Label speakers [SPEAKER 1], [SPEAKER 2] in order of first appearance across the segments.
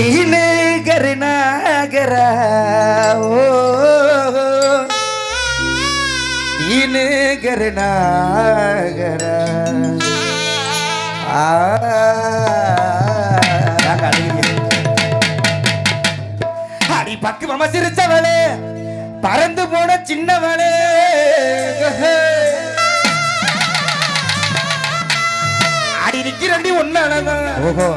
[SPEAKER 1] நீனு கருணாகர ஓ நீனு கருணாகர ஆ அடி பக்குவம சிரிச்சவளே பறந்து போன சின்னவளே அடி நிக்கிறண்டி ஒன்னானதான்
[SPEAKER 2] ஓஹோ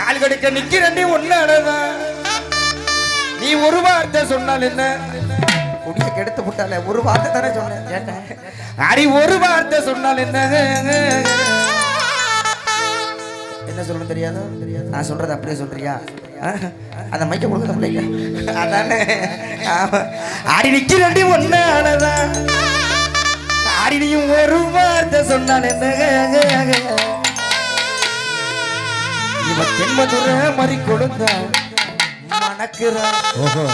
[SPEAKER 1] கால் கடுக்க நிக்கிறண்டி ஒன்னானதான் நீ ஒரு வார்த்தை சொன்னால் என்ன? குடிய கெடுத்து விட்டால ஒரு வார்த்தை தானே சொன்னேன். அடி ஒரு வார்த்தை சொன்னால் என்ன? என்ன சொல்லணும் தெரியாதோ? நான் சொல்றது அப்படியே சொல்றியா? அந்த மைக்க கொடுக்க பிள்ளைங்க. அதானே. அடி நிக்கிறண்டி ஒன்னானதான் அடி நீயும் ஒரு வார்த்தை சொன்னால் என்ன? இவ தென்மதுர மறி கொடுந்த மணக்கிற
[SPEAKER 2] ஓஹோ.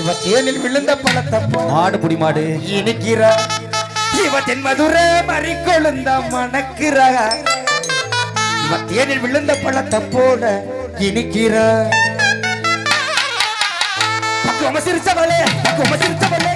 [SPEAKER 1] இவ தேனில் விழுந்த பழத்தை
[SPEAKER 2] மாடு புடி மாடு.
[SPEAKER 1] இனிக்கிற இவ தென்மதுர மறி கொழுந்த மணக்கிற இவ தேனில் விழுந்த பழத்தை போல இனிக்கிற பக்குவம சிரிச்சவளே பக்குவம சிரிச்சவளே.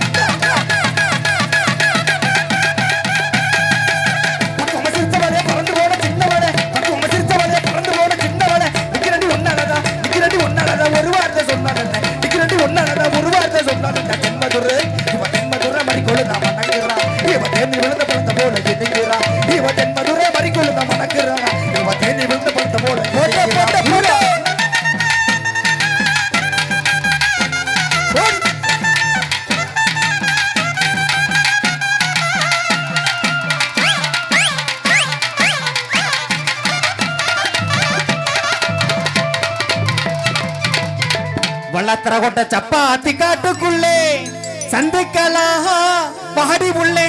[SPEAKER 1] சப்பாத்தி காட்டுக்குள்ளே சந்திக்கலாம். மாடி உள்ளே.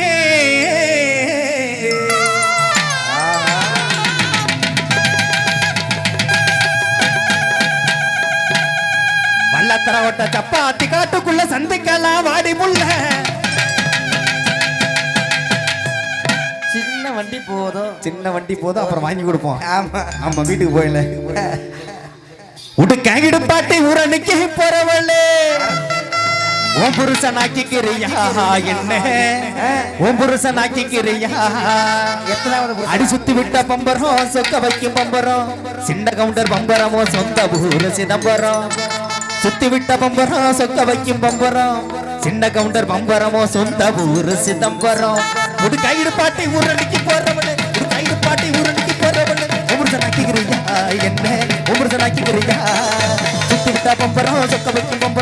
[SPEAKER 1] வள்ளத்தர கொட்ட சப்பாத்தி காட்டுக்குள்ள சந்திக்கலாம். வாடி முள்ள சின்ன வண்டி போதும்.
[SPEAKER 2] சின்ன வண்டி போதும் அப்புறம் வாங்கி கொடுப்போம்.
[SPEAKER 1] ஆமா.
[SPEAKER 2] ஆமா வீட்டுக்கு போயில
[SPEAKER 1] உடுக்காங்கிடு பாட்டி உரணிக்கு போறவளே. உன் புருஷன் ஆக்கிக்கிறியா என்ன? உன் புருஷன் ஆக்கிக்கிறியா
[SPEAKER 2] எத்தனாவது
[SPEAKER 1] அடி சுத்தி விட்ட பம்பரம் சொக்க வைக்கும் பம்பரம். சின்ன கவுண்டர் பம்பரமோ சொந்த ஊரு சிதம்பரம். சுத்தி விட்ட பம்பரம் சொக்க வைக்கும் பம்பரம். சின்ன கவுண்டர் பம்பரமோ சொந்த ஊரு சிதம்பரம். ஒரு கைடு பாட்டி ஊரணிக்கு போறவளே ஒரு கைடு பாட்டி ஊரணிக்கு போறவளே. உமர்சன் ஆக்கிக்கிறியா என்ன? உமர்சன் ஆக்கிக்கிறியா சுத்தி விட்ட பம்பரம் சொக்க வைக்கும் பம்பரம்.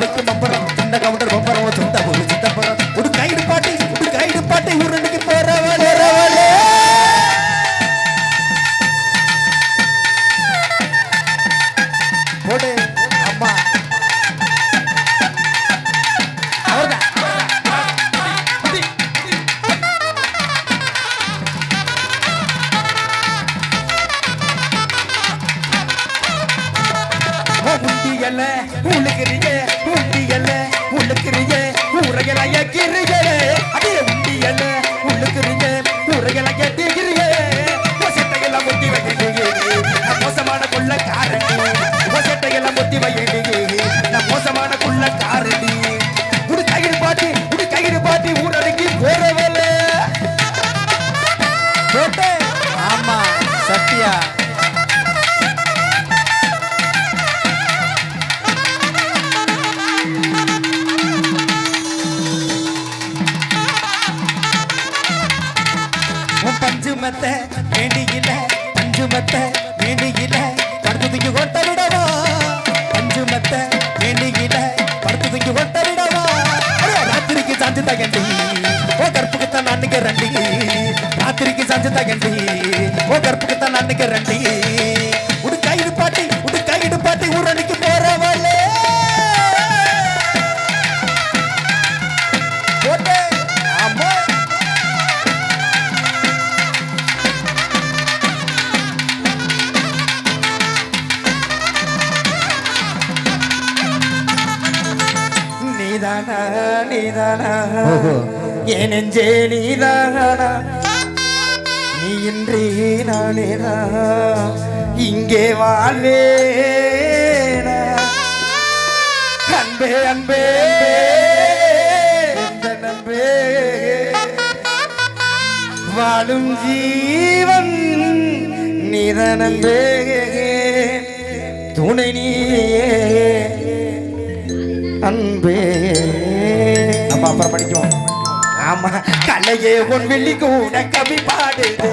[SPEAKER 1] வைக்கும் பம்பரம். சின்ன கவுண்டர் பம்பரமோ சொந்த ஊரு சிதம்பரம் ஒரு கைடு பாட்டி ஒரு கைடு பாட்டி ஊரணிக்கு போறவளே போறவளே
[SPEAKER 2] போடு அம்மா.
[SPEAKER 1] அவர்தான். ஊரையல சாஞ்சு தகண்டி ஓ கற்புக்கு தான் அன்னைக்கு ரெண்டி. உடு கைடு பாட்டி உடு கைடு பாட்டி ஊரணிக்கு போறவளே நீதானா நீதானா. என் நெஞ்சே நீதானா? நீ இன்றி நானே இங்கே வாழ்வேனா? அன்பே அன்பே அன்பே வாழும் ஜீவன் நிதனம்பே துணை நீயே அன்பே. நம்ம அப்புறம் படிக்கும் ஆமா கலையே உன் வெள்ளி கூட கவி பாடுது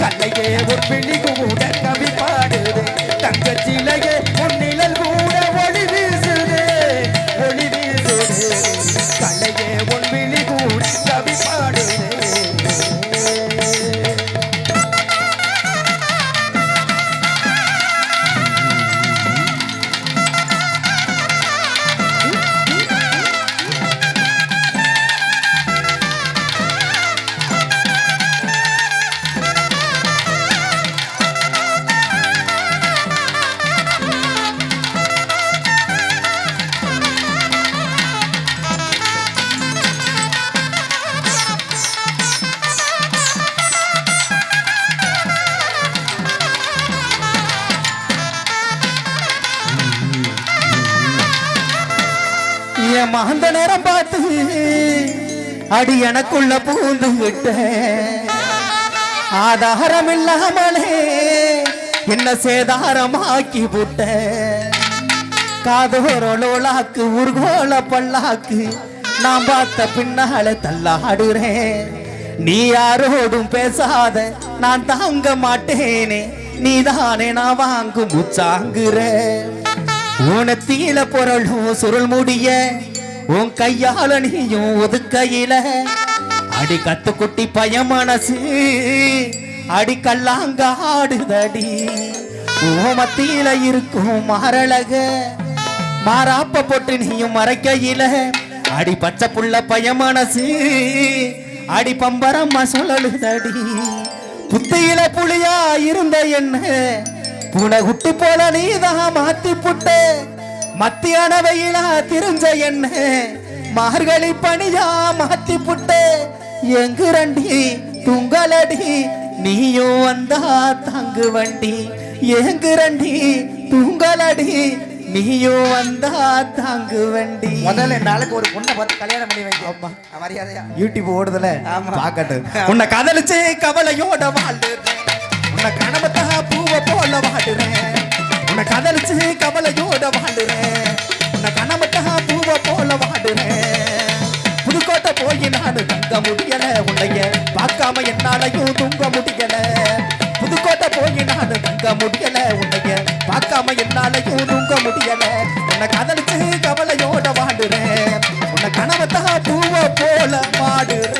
[SPEAKER 1] கலையே உன் வெள்ளி கூட கவி பாடுது.
[SPEAKER 2] தங்கச்சி அடி எனக்குள்ள பூந்துகிட்ட ஆதாரம் இல்லாமலே என்ன சேதாரமாக்கி புட்ட. காதோரோலாக்கு உருகோல பல்லாக்கு நான் பார்த்த பின்னால தள்ளாடுறேன். நீ யாரோடும் பேசாத நான் தாங்க மாட்டேனே. நீதானே நான் வாங்கும் உச்சாங்குற. ஊனத்தீல பொருளும் சுருள் முடிய உன் கையால நீயும் ஒதுக்கையில. அடி கத்து குட்டி பய மனசு அடி கல்லாங்க ஆடுதடி மத்தியில இருக்கும் மாரழக மாறாப்ப போட்டு நீயும் மறைக்கையில. அடி பச்சை புள்ள பய மனசு அடி பம்பரம்மா சொல்லலுதடி புத்தையில புளியா இருந்த என்ன? பூனை குட்டி போல நீதான் மாத்தி புட்ட. மத்தியான வெயிலா திரிஞ்ச என்ன மார்கழி பனியா மாத்தி புட்ட. எங்கு ரண்டி? துங்கலடி. நீயும் வந்தா தங்கு வண்டி. எங்கு ரண்டி? துங்கலடி. நீயும் வந்தா தாங்கு வண்டி.
[SPEAKER 1] முதல்ல நாளைக்கு ஒரு பொண்ணை பார்த்து கல்யாணம் பண்ணி
[SPEAKER 2] ஆமா.
[SPEAKER 1] மரியாதையா?
[SPEAKER 2] யூடியூப் ஓடுதுல.
[SPEAKER 1] ஆமா.
[SPEAKER 2] பாக்கட்டும் உன்னை கதலிச்சு கவலையோட வாழ்றேன். உன்னை கனவத்தா பூவை போல வாடுறேன். உன்னை கதலிச்சு கவலையோட வாடுறேன் நான் முடியல உன்னைய. பார்க்காம என்னாலையும் தூங்க முடியல புதுக்கோட்டை போய் நான் தங்க முடியல உன்னைய. பார்க்காம என்னாலையும் தூங்க முடியல உன்னை கதலிச்சு கவலையோட வாடுறேன். உன்னை கனவத்தா பூவ போல வாடுறேன்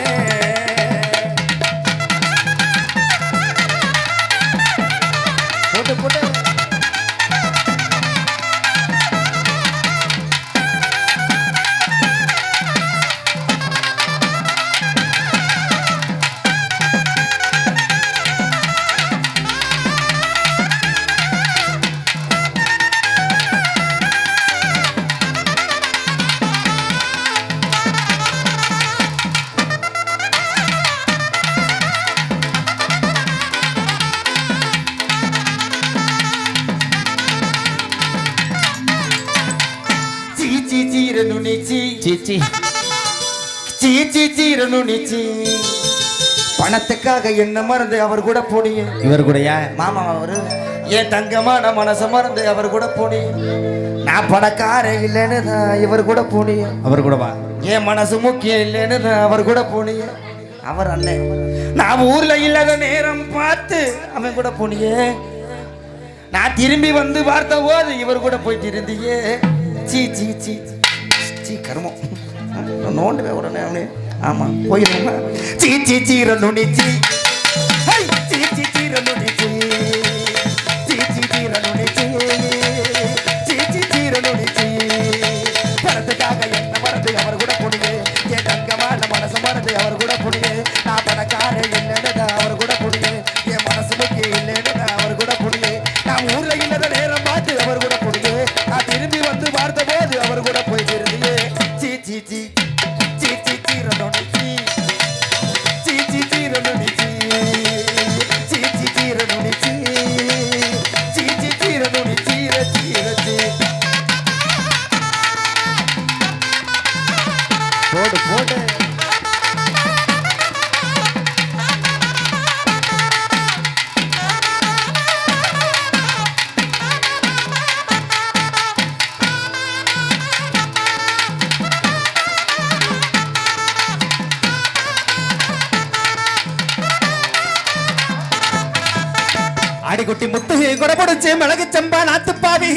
[SPEAKER 2] சீச்சி
[SPEAKER 1] சீரனு நீச்சி பணத்துக்காக என்ன மறந்து அவர் கூட போனீங்க
[SPEAKER 2] இவர் கூடயா
[SPEAKER 1] மாமா அவரு. என் தங்கமான மனச மறந்து அவர் கூட போனீங்க நான் பணக்கார இல்லைன்னு இவர் கூட போனீங்க
[SPEAKER 2] அவர் கூட வா.
[SPEAKER 1] என் மனசு முக்கியம் இல்லைன்னு அவர் கூட போனிய அவர் அண்ணன் நான் ஊர்ல இல்லாத நேரம் பார்த்து அவன் கூட போனியே நான் திரும்பி வந்து பார்த்த போது இவர் கூட போய் திருந்தியே. சீ சீ சீ. சீ கருமம். நோண்டுவே உடனே அவனே ஆமா போயிருந்தா சீ சீ சீர நுனிச்சி சீ சீ சீர நுனிச்சி
[SPEAKER 2] ஆடிக்குட்டி முத்து கொடபுடிச்சு மிளகு செம்பா நாத்துப்பாவி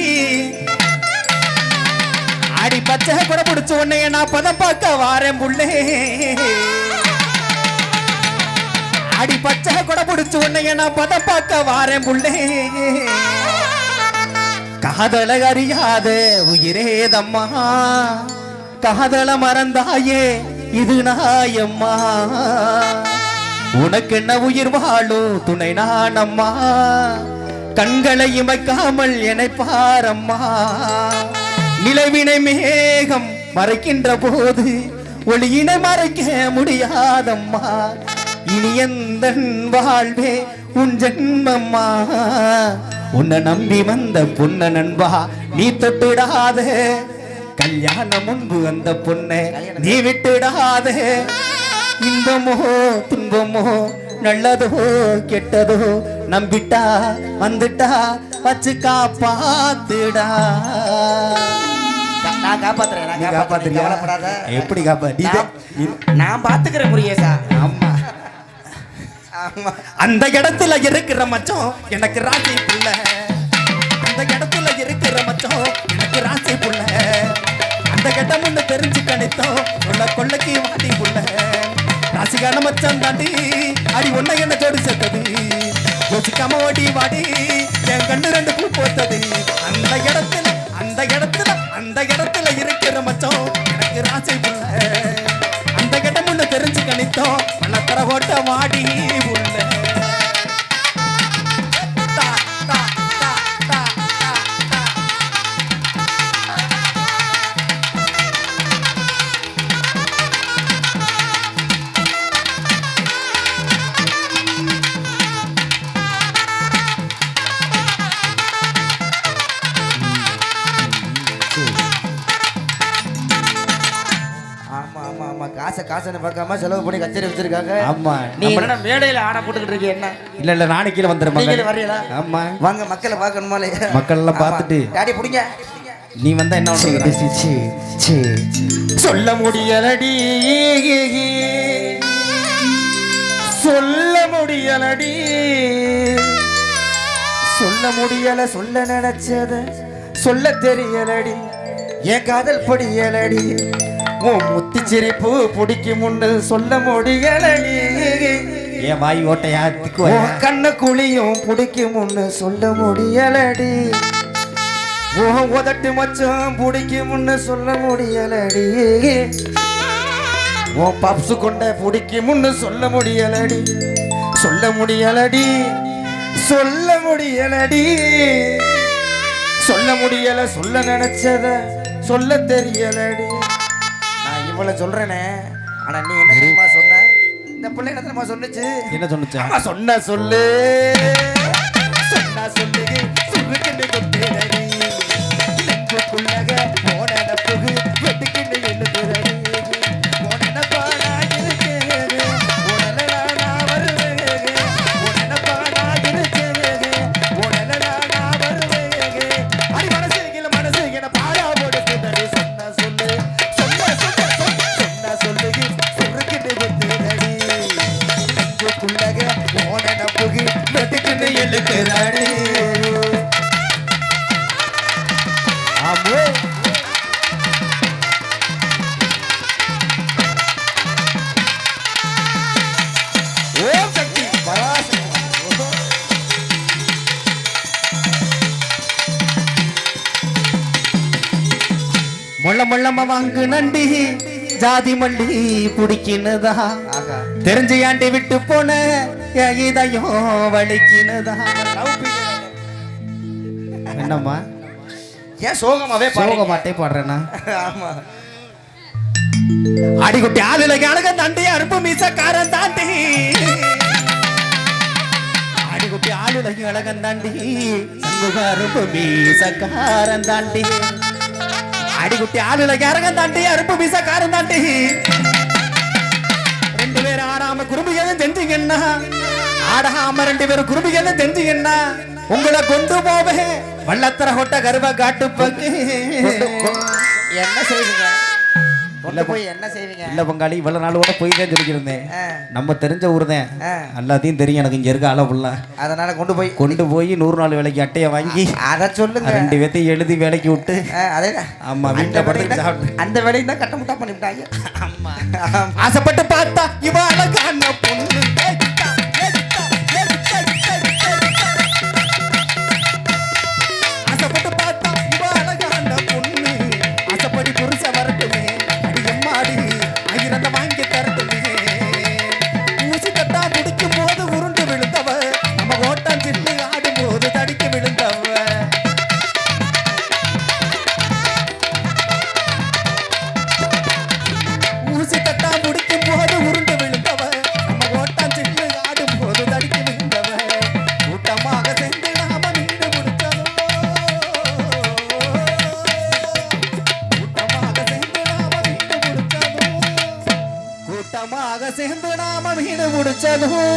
[SPEAKER 2] அடி பச்சை கொடபுடிச்சு உன்னைய நான் பதம் பார்க்க வாரேன் புள்ளே அடி பச்சை கொடபுடிச்சு உன்னைய நான் பதம் பார்க்க வாரேன் புள்ளே காதல அறியாத உயிரேதம்மா காதல மறந்தாயே இது நாயம்மா உனக்கு என்ன உயிர் வாழும் துணை நானம்மா. கண்களை இமைக்காமல் என்னை பாரம்மா. நிலவினை மேகம் மறைக்கின்ற போது ஒளியினை மறைக்க முடியாதம்மா. இனி எந்த வாழ்வே உன் ஜென்மம்மா? உன்னை நம்பி வந்த பொண்ண நண்பா நீ தொட்டுடாத. கல்யாணம் முன்பு அந்த பொண்ணை நீ விட்டுடாத. இன்பமோ துன்பமோ நல்லதோ கெட்டதோ நம்பிட்டா வந்துட்டா வச்சு காப்பாத்துடா.
[SPEAKER 1] நான் காப்பாத்துறேன் நான் காப்பாத்துறேன்? கவலைப்படாத.
[SPEAKER 2] எப்படி காப்பாத்தி?
[SPEAKER 1] நான்- பாத்துக்கிறேன் முருகேசா
[SPEAKER 2] ஆமா. அந்த இடத்துல இருக்கிற மச்சம் எனக்கு ராசி புள்ள. அந்த இடத்துல இருக்கிற மச்சம் எனக்கு ராசி புள்ள. அந்த கட்டம் ஒண்ணு தெரிஞ்சு கணித்தோம் உள்ள கொள்ளைக்கு வாடி புள்ள. ராசிக்கான மச்சம் தாண்டி அடி ஒன்ன என்ன ஜோடி செத்தது? யோசிக்காம ஓடி வாடி என் கண்ணு ரெண்டு பூ போத்தது அந்த இடத்துல அந்த இடத்துல அந்த இடத்துல இருக்கிற மச்சம் எனக்கு ராசி புள்ள அந்த கட்டம் ஒண்ணு தெரிஞ்சு கணித்தோம். பள்ளத்தர ஓட்ட வாடி.
[SPEAKER 1] காசை காசுன்னு பார்க்காம செலவு பண்ணி கச்சேரி வச்சிருக்காங்க.
[SPEAKER 2] ஆமா.
[SPEAKER 1] நீ என்ன மேடையில ஆட போட்டுக்கிட்டு இருக்கீங்க என்ன?
[SPEAKER 2] இல்ல இல்ல நானே கீழே வந்துடுறேன்
[SPEAKER 1] நீங்களே வர்றீங்களா?
[SPEAKER 2] ஆமா.
[SPEAKER 1] வாங்க மக்களை பார்க்கணுமா இல்லையா?
[SPEAKER 2] மக்கள் எல்லாம். பார்த்துட்டு.
[SPEAKER 1] டாடி புடிங்க.
[SPEAKER 2] நீ வந்தா என்ன பண்ணுற?
[SPEAKER 1] சொல்ல முடியலடி. சொல்ல முடியலடி. சொல்ல முடியல சொல்ல நினைச்சத சொல்ல தெரியலடி. என் காதல் படியலடி. உன் முத்தி சிரிப்பு பிடிக்கும்னு சொல்ல முடியலடி
[SPEAKER 2] என் வாய் ஓட்டையா? திக்குவாயா
[SPEAKER 1] உன் கண்ணு குழியும் பிடிக்கும்னு சொல்ல முடியலடி உன் உதட்டு மச்சம் பிடிக்கும்னு சொல்ல முடியலடி உன் பப்சு கொண்ட பிடிக்கும்னு சொல்ல முடியலடி சொல்ல முடியலடி சொல்ல முடியலடி சொல்ல முடியல சொல்ல நினைச்சத சொல்ல தெரியலடி நான் இவ்வளவு சொல்றேனே. ஆனா நீ என்ன தெரியுமா சொன்ன? இந்த பிள்ளை என்ன தெரியுமா சொன்னுச்சு?
[SPEAKER 2] என்ன சொன்னுச்சா?
[SPEAKER 1] அம்மா சொன்ன சொல்லு.
[SPEAKER 2] முள்ளமா வாங்கு நண்டி. ஜாதி மண்டி பிடிக்கினதா?
[SPEAKER 1] ஆகா.
[SPEAKER 2] தெரிஞ்சு ஆண்டி விட்டு போன இதயம் வலிக்கினதா. என்னம்மா?
[SPEAKER 1] ஏன் சோகமாவே
[SPEAKER 2] சோக
[SPEAKER 1] பாருங்க
[SPEAKER 2] மாட்டே பாடுறேனா
[SPEAKER 1] ஆமா.
[SPEAKER 2] அடிக்குட்டி ஆளுல அழக தாண்டி அருப்பு மீசக்காரன் தாண்டி. அடிக்குட்டி ஆளுல அழகன் தாண்டி. அருப்பு மீசக்காரன் தாண்டி. அடிக்குட்டி ஆளுல அழகன் தாண்டி அருப்பு மீசக்காரன் தாண்டி. ரெண்டு பேரும் ஆடாம குருபிகளும் தெரிஞ்சுங்கன்னா ஆடாம ரெண்டு பேரும் குருபிகளும் தெரிஞ்சுங்கன்னா உங்களை கொண்டு போவே வள்ளத்தர கொட்ட கருவ காட்டு
[SPEAKER 1] என்ன செய்வீங்க கொண்டு போய் என்ன செய்வீங்க?
[SPEAKER 2] இல்ல பங்காளி இவ்வளவு நாள் கூட போய் தான்
[SPEAKER 1] ஆ,
[SPEAKER 2] நம்ம தெரிஞ்ச ஊர் தான். எல்லாத்தையும் தெரியும் எனக்கு இங்க இருக்க அளவுல
[SPEAKER 1] அதனால கொண்டு போய்
[SPEAKER 2] கொண்டு போய் நூறு நாள் வேலைக்கு அட்டையை வாங்கி
[SPEAKER 1] அதை சொல்லுங்க.
[SPEAKER 2] ரெண்டு பேர்த்தையும் எழுதி வேலைக்கு விட்டு
[SPEAKER 1] அதே
[SPEAKER 2] ஆமா வீட்டுல படுத்து சாப்பிட்டு.
[SPEAKER 1] அந்த வேலையை தான் கட்ட முட்டா பண்ணிவிட்டாங்க ஆமா.
[SPEAKER 2] ஆசைப்பட்டு பார்த்தா இவ அழகான பொண்ணு.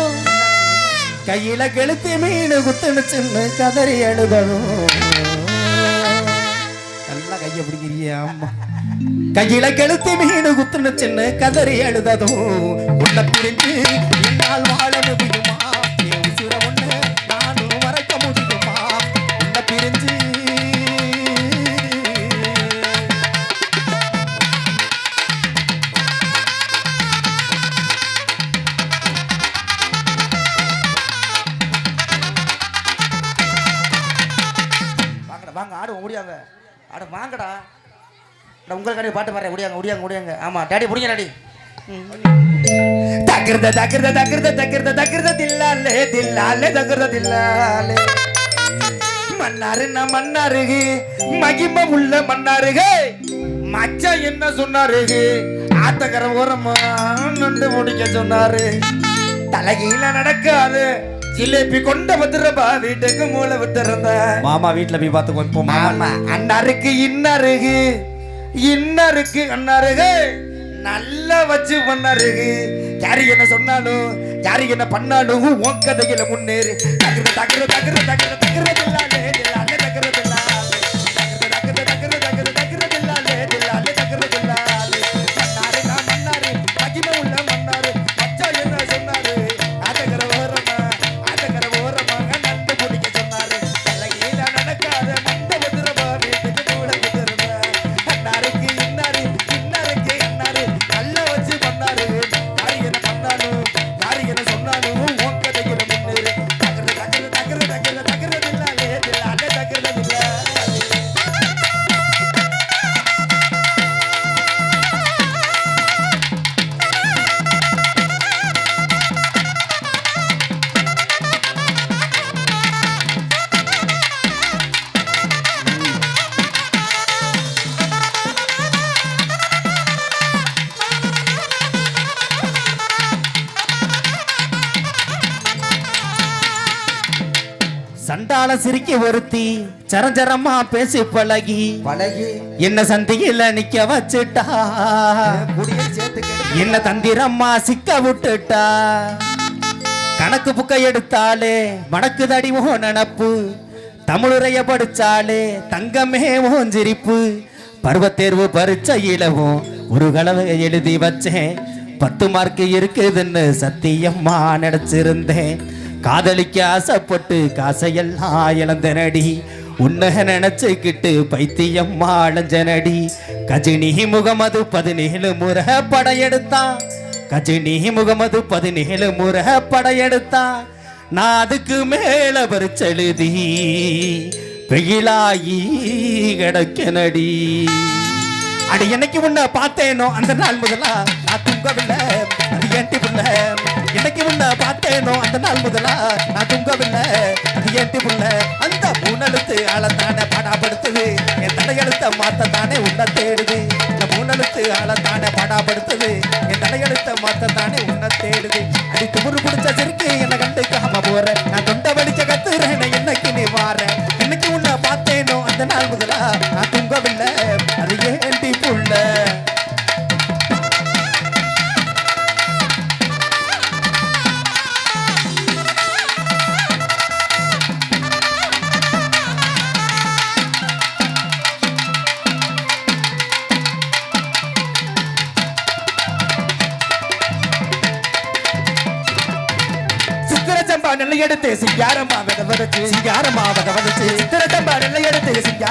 [SPEAKER 2] முடிச்சதும் கையில கெளுத்தி மீன் குத்துன்னு சின்ன கதறி எழுதணும் நல்லா கைய பிடிக்கிறிய அம்மா. கையில கெளுத்தி மீன் குத்துன்னு சின்ன கதறி அழுததும். உள்ள பிரிஞ்சு என்னால் வாழ முடியுமா?
[SPEAKER 1] அட உங்கள் கடை பாட்டு பாடுறேன். முடியாங்க முடியாங்க முடியாங்க ஆமா டாடி முடிங்க டாடி. தக்கிரத தக்கிரத தக்கிரத தக்கிரத தக்கிரத தில்லாலே தில்லாலே தக்கிரத தில்லாலே. மன்னாரு நான் மன்னாருகு மகிமை உள்ள மன்னாருகு. மச்சான் என்ன சொன்னாருகு? ஆத்தக்கர ஓரமா நண்டு முடிக்க சொன்னாரு. தலைகீழ நடக்காது. ஜிலேபி கொண்ட வந்துடுறப்பா வீட்டுக்கு மூளை விட்டுறந்த
[SPEAKER 2] மாமா வீட்டுல போய் பார்த்து இப்போ மாமா.
[SPEAKER 1] அண்ணாருக்கு இன்னருக்கு இன்னருக்கு அண்ணாருக்கு நல்லா வச்சு பண்ணாருக்கு யாரு என்ன சொன்னாலும் யாரு என்ன பண்ணாலும் உன் கதையில முன்னேறு. தகுற தகுற தகுற தகுற தகுற
[SPEAKER 2] சண்டால சிரிக்க ஒருத்தி சரஞ்சரமா பேசி பழகி.
[SPEAKER 1] பழகி.
[SPEAKER 2] என்ன சந்தியில நிக்க வச்சுட்டா? என்ன தந்திரம்மா சிக்க விட்டுட்டா? கணக்கு புக்கை எடுத்தாலே மணக்குதடி ஓ நினப்பு. தமிழுரைய படிச்சாலே தங்கமே ஓன் சிரிப்பு. பருவத்தேர்வு பரீட்சையிலவும் ஒரு கலவை எழுதி வச்சேன். பத்து மார்க் இருக்குதுன்னு சத்தியம்மா நினைச்சிருந்தேன். காதலிக்க ஆசைப்பட்டு காசையெல்லாம் இழந்தனடி. உன்னக நினைச்சுக்கிட்டு பைத்தியம்மா அலைஞ்சனடி கஜினி முகமது பதினேழு முறை படையெடுத்தான். கஜினி முகமது பதினேழு முறை படையெடுத்தான். நான் அதுக்கு மேல பரிச்செழுதி வெயிலாயி கிடக்கனடி. அடி என்னைக்கு முன்ன பார்த்தேனோ அந்த நாள் முதலா? நான் தூங்கவில்லை. உன்னை பார்த்தேனோ அந்த நாள் முதலா நான் தூங்கவில்லை. ஏட்டி புள்ள அந்த மூணெழுத்து ஆளத்தானே படாப்படுத்துது. என் தலையெழுத்த மாத்த தானே உன்னை தேடுது. இந்த மூணெழுத்து ஆளத்தானே படாப்படுத்துது. என் தலையெழுத்த மாத்த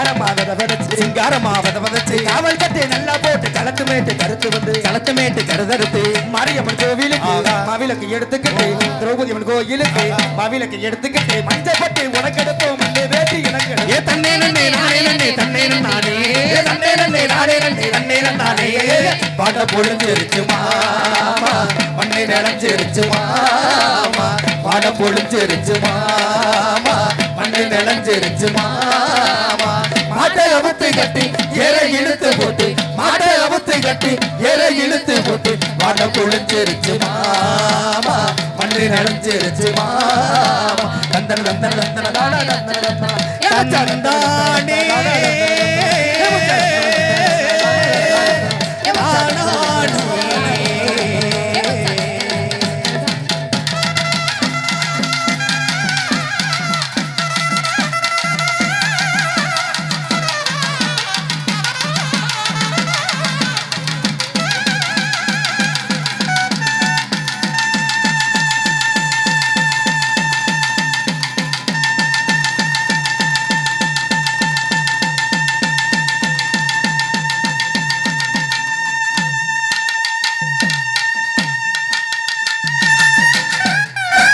[SPEAKER 1] எடுத்து சிங்காரமா வித விதச்சு
[SPEAKER 2] வதச்சு
[SPEAKER 1] காவல் கட்டி நல்லா போட்டு களத்து மேட்டு கருத்து வந்து
[SPEAKER 2] களத்து மேட்டு கருதறுத்து
[SPEAKER 1] மாரியம்மன் கோவிலுக்கு
[SPEAKER 2] ஆகா.
[SPEAKER 1] மாவிளக்கு எடுத்துக்கிட்டு திரௌபதி அம்மன் கோயிலுக்கு மாவிளக்கு எடுத்துக்கிட்டு மஞ்சள் பட்டு உனக்கெடுப்போம் மண்ணு வேட்டி எனக்கு
[SPEAKER 2] ஏ தன்னே நன்னே நானே நன்னே தன்னே நானே
[SPEAKER 1] ஏ நன்னே நன்னே நானே நன்னே நன்னே நன்னானே
[SPEAKER 2] பாட்ட பொழிஞ்சிருச்சு மாமா மண்ணை நினைஞ்சிருச்சு மாமா பாட பொழிஞ்சிருச்சு மாமா மண்ணை நினைஞ்சிருச்சு மாமா மாட்டை அவுத்து கட்டி எரை இழுத்து போட்டு மாட்டை அவுத்து கட்டி எரை இழுத்து போட்டு பாட குளிஞ்சிருச்சு மாமா மண்ணை நினைஞ்சிருச்சு மாமா நந்தன நந்தன நந்தன நந்தன நந்தன